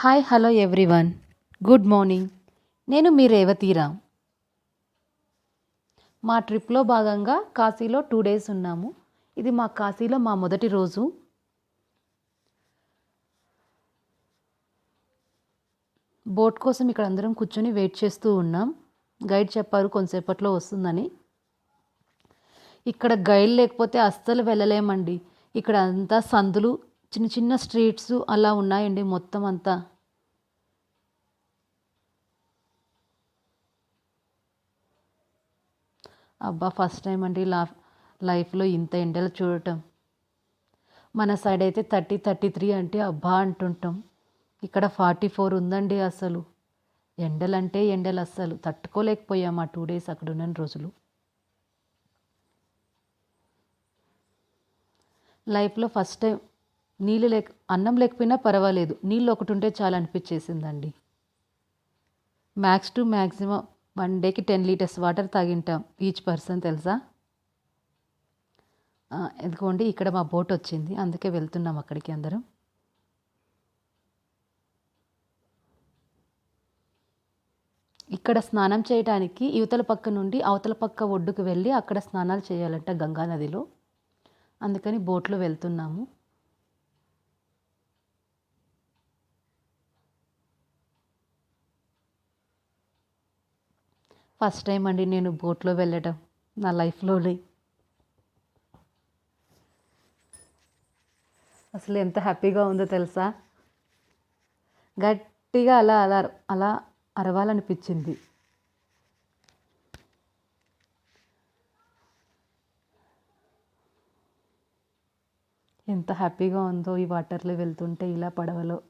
Hi hello everyone. Good morning. నేను మీ రేవతీరామ్ మా ట్రిప్లో భాగంగా కాశీలో టూ డేస్ ఉన్నాము. ఇది మా కాశీలో మా మొదటి రోజు. బోట్ కోసం ఇక్కడ అందరం కూర్చొని వెయిట్ చేస్తూ ఉన్నాం. గైడ్ చెప్పారు కొంతసేపట్లో వస్తుందని. ఇక్కడ గైడ్ లేకపోతే అస్సలు వెళ్ళలేమండి. ఇక్కడ అంతా సందులు చిన్న చిన్న స్ట్రీట్స్ అలా ఉన్నాయండి మొత్తం అంతా. అబ్బా ఫస్ట్ టైం అండి లా లైఫ్లో ఇంత ఎండలు చూడటం. మన సైడ్ అయితే థర్టీ థర్టీ త్రీ అంటే అబ్బా అంటుంటాం. ఇక్కడ ఫార్టీ ఫోర్ ఉందండి అసలు. ఎండలంటే ఎండలు అస్సలు. తట్టుకోలేకపోయాం ఆ టూ డేస్ అక్కడ ఉన్న రోజులు. లైఫ్లో ఫస్ట్ టైం నీళ్ళు లేక అన్నం లేకపోయినా పర్వాలేదు. నీళ్ళు ఒకటి ఉంటే చాలా అనిపించేసిందండి. మ్యాక్స్ టు మ్యాక్సిమం వన్ డేకి టెన్ లీటర్స్ వాటర్ తాగింటాం ఈచ్ పర్సన్ తెలుసా? ఎందుకోండి ఇక్కడ మా బోట్ వచ్చింది. అందుకే వెళ్తున్నాం అక్కడికి అందరం. ఇక్కడ స్నానం చేయడానికి యువతల పక్క నుండి అవతల పక్క ఒడ్డుకు వెళ్ళి అక్కడ స్నానాలు చేయాలంట గంగా నదిలో అందుకని బోట్లో వెళ్తున్నాము. ఫస్ట్ టైం అండి నేను బోట్లో వెళ్ళటం నా లైఫ్లోనే. అసలు ఎంత హ్యాపీగా ఉందో తెలుసా? గట్టిగా అలా అలా అలా అరవాలనిపించింది. ఎంత హ్యాపీగా ఉందో ఈ వాటర్లో వెళ్తుంటే ఇలా పడవలో.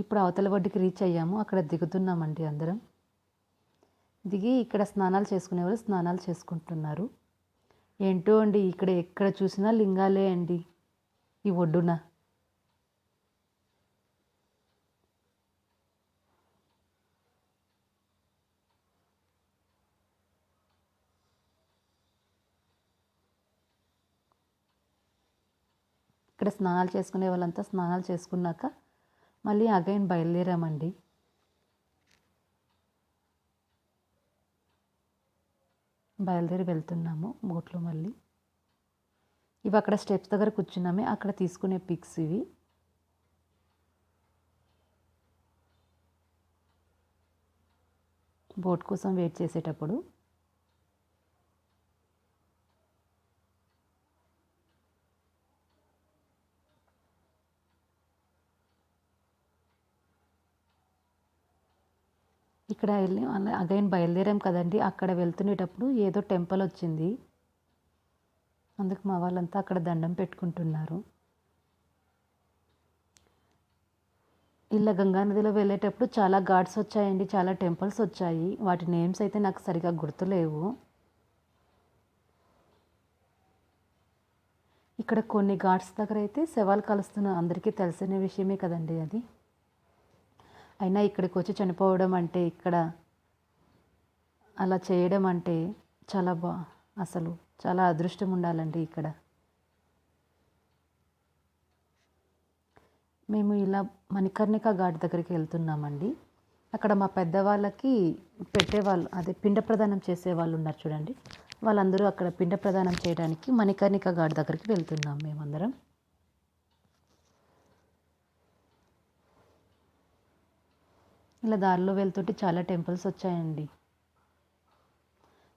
ఇప్పుడు అవతల ఒడ్డుకి రీచ్ అయ్యాము. అక్కడ దిగుతున్నామండి అందరం. దిగి ఇక్కడ స్నానాలు చేసుకునే వాళ్ళు స్నానాలు చేసుకుంటున్నారు. ఏంటో అండి ఇక్కడ ఎక్కడ చూసినా లింగాలే అండి ఈ ఒడ్డున. ఇక్కడ స్నానాలు చేసుకునే వాళ్ళంతా స్నానాలు చేసుకున్నాక మళ్ళీ అగైన్ బయలుదేరామండి. బయలుదేరి వెళ్తున్నాము బోట్లో మళ్ళీ. ఇవి అక్కడ స్టెప్స్ దగ్గర కూర్చున్నామే అక్కడ తీసుకునే పిక్స్ ఇవి. బోట్ కోసం వెయిట్ చేసేటప్పుడు. ఇక్కడ వెళ్ళి అగైన్ బయలుదేరాం కదండి. అక్కడ వెళ్తునేటప్పుడు ఏదో టెంపుల్ వచ్చింది. అందుకు మా వాళ్ళంతా అక్కడ దండం పెట్టుకుంటున్నారు. ఇలా గంగానదిలో వెళ్ళేటప్పుడు చాలా ఘాట్స్ వచ్చాయండి. చాలా టెంపుల్స్ వచ్చాయి. వాటి నేమ్స్ అయితే నాకు సరిగా గుర్తులేవు. ఇక్కడ కొన్ని ఘాట్స్ దగ్గర అయితే శవాలు కలుస్తున్న అందరికీ తెలిసిన విషయమే కదండి అది. అయినా ఇక్కడికి వచ్చి చనిపోవడం అంటే ఇక్కడ అలా చేయడం అంటే చాలా బా అసలు చాలా అదృష్టం ఉండాలండి ఇక్కడ. మేము ఇలా మణికర్ణిక ఘాట్ దగ్గరికి వెళ్తున్నామండి. అక్కడ మా పెద్దవాళ్ళకి పెట్టేవాళ్ళు అదే పిండ ప్రదానం చేసే వాళ్ళు ఉన్నారు చూడండి. వాళ్ళందరూ అక్కడ పిండ ప్రదానం చేయడానికి మణికర్ణిక ఘాట్ దగ్గరికి వెళ్తున్నాం మేమందరం. ఇలా దారిలో వెళ్తుంటే చాలా టెంపుల్స్ వచ్చాయండి.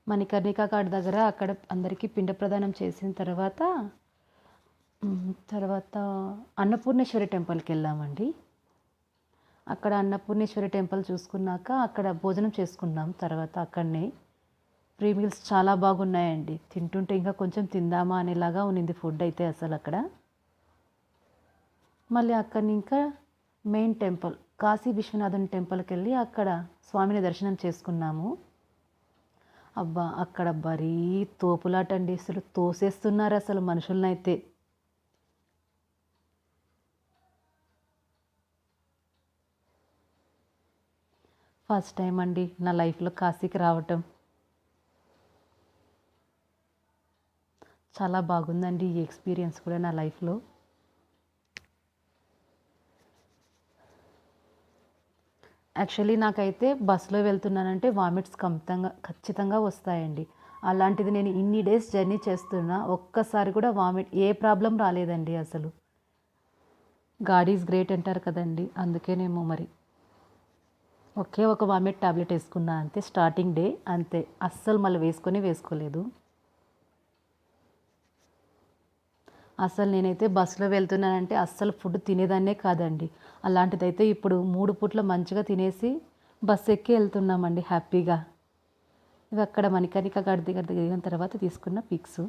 మణికర్ణిక కాడ దగ్గర అక్కడ అందరికీ పిండ ప్రదానం చేసిన తర్వాత తర్వాత అన్నపూర్ణేశ్వరి టెంపుల్కి వెళ్ళామండి. అక్కడ అన్నపూర్ణేశ్వరి టెంపుల్ చూసుకున్నాక అక్కడ భోజనం చేసుకున్నాం తర్వాత అక్కడనే. ప్రీ మీల్స్ చాలా బాగున్నాయండి. తింటుంటే ఇంకా కొంచెం తిందామా అనేలాగా ఉన్నింది ఫుడ్ అయితే అసలు అక్కడ. మళ్ళీ అక్కడిని ఇంకా మెయిన్ టెంపుల్ కాశీ విశ్వనాథుని టెంపుల్కి వెళ్ళి అక్కడ స్వామిని దర్శనం చేసుకున్నాము. అబ్బా అక్కడ బరీ తోపులాటండి. అసలు తోసేస్తున్నారు అసలు మనుషులనైతే. ఫస్ట్ టైం అండి నా లైఫ్లో కాశీకి రావటం. చాలా బాగుందండి ఈ ఎక్స్పీరియన్స్ కూడా నా లైఫ్లో. యాక్చువల్లీ నాకైతే బస్సులో వెళ్తున్నానంటే వామిట్స్ ఖచ్చితంగా ఖచ్చితంగా వస్తాయండి. అలాంటిది నేను ఇన్ని డేస్ జర్నీ చేస్తున్నా ఒక్కసారి కూడా వామిట్ ఏ ప్రాబ్లం రాలేదండి అసలు. గాడ్ ఈజ్ గ్రేట్ అంటారు కదండి అందుకేనేమో మరి. ఒకే ఒక వామిట్ టాబ్లెట్ వేసుకున్నా అంతే స్టార్టింగ్ డే అంతే. అస్సలు మళ్ళీ వేసుకొని వేసుకోలేదు. అసలు నేనైతే బస్సులో వెళ్తున్నానంటే అస్సలు ఫుడ్ తినేదాన్నే కాదండి. అలాంటిదైతే ఇప్పుడు మూడు పూట్ల మంచిగా తినేసి బస్సు ఎక్కి వెళ్తున్నామండి హ్యాపీగా. ఇవి అక్కడ మణికర్ణిక గారి దగ్గర దిగిన తర్వాత తీసుకున్న పిక్స్.